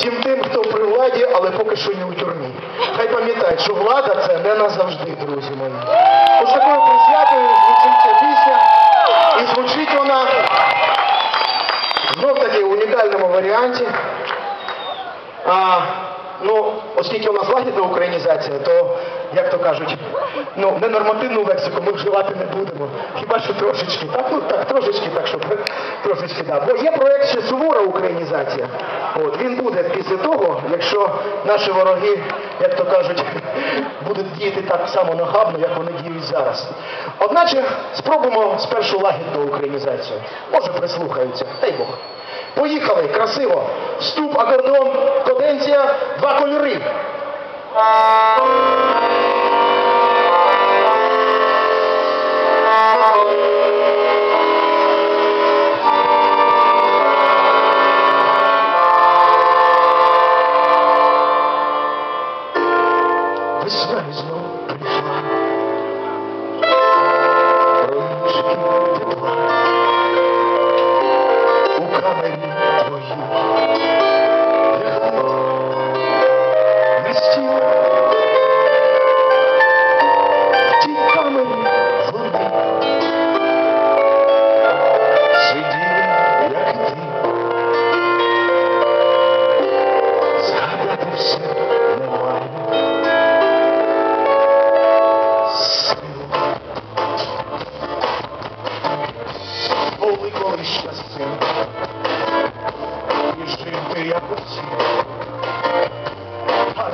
всім тим, хто при владі, але поки що не у тюрмі. Хай пам'ятають, що влада це не назавжди, друзі мої. Ну, оскільки у нас лагідна українізація, то, як то кажуть, ну, ненормативну лексику ми вживати не будемо. Хіба що трошечки, так? Ну так, трошечки, так, щоб трошечки, да. Бо є проєкт ще сувора українізація. От, він буде після того, якщо наші вороги, як то кажуть, будуть діяти так само нахабно, як вони діють зараз. Одначе спробуємо спершу лагідну українізацію. Може прислухаються, дай Бог. Поїхали, красиво. Вступ, акордеон, коденція, два кольори. Сил. Були колись часи, і жити як усі, а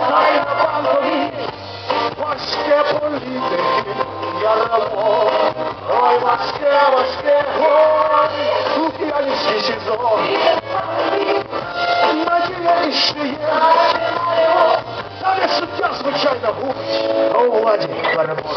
Хай на банкові, важке політики, я рамо, ой, важке, важке, ой, українське СІЗО, надія іще є, та суддя, звичайно, губить, а у владі перебор.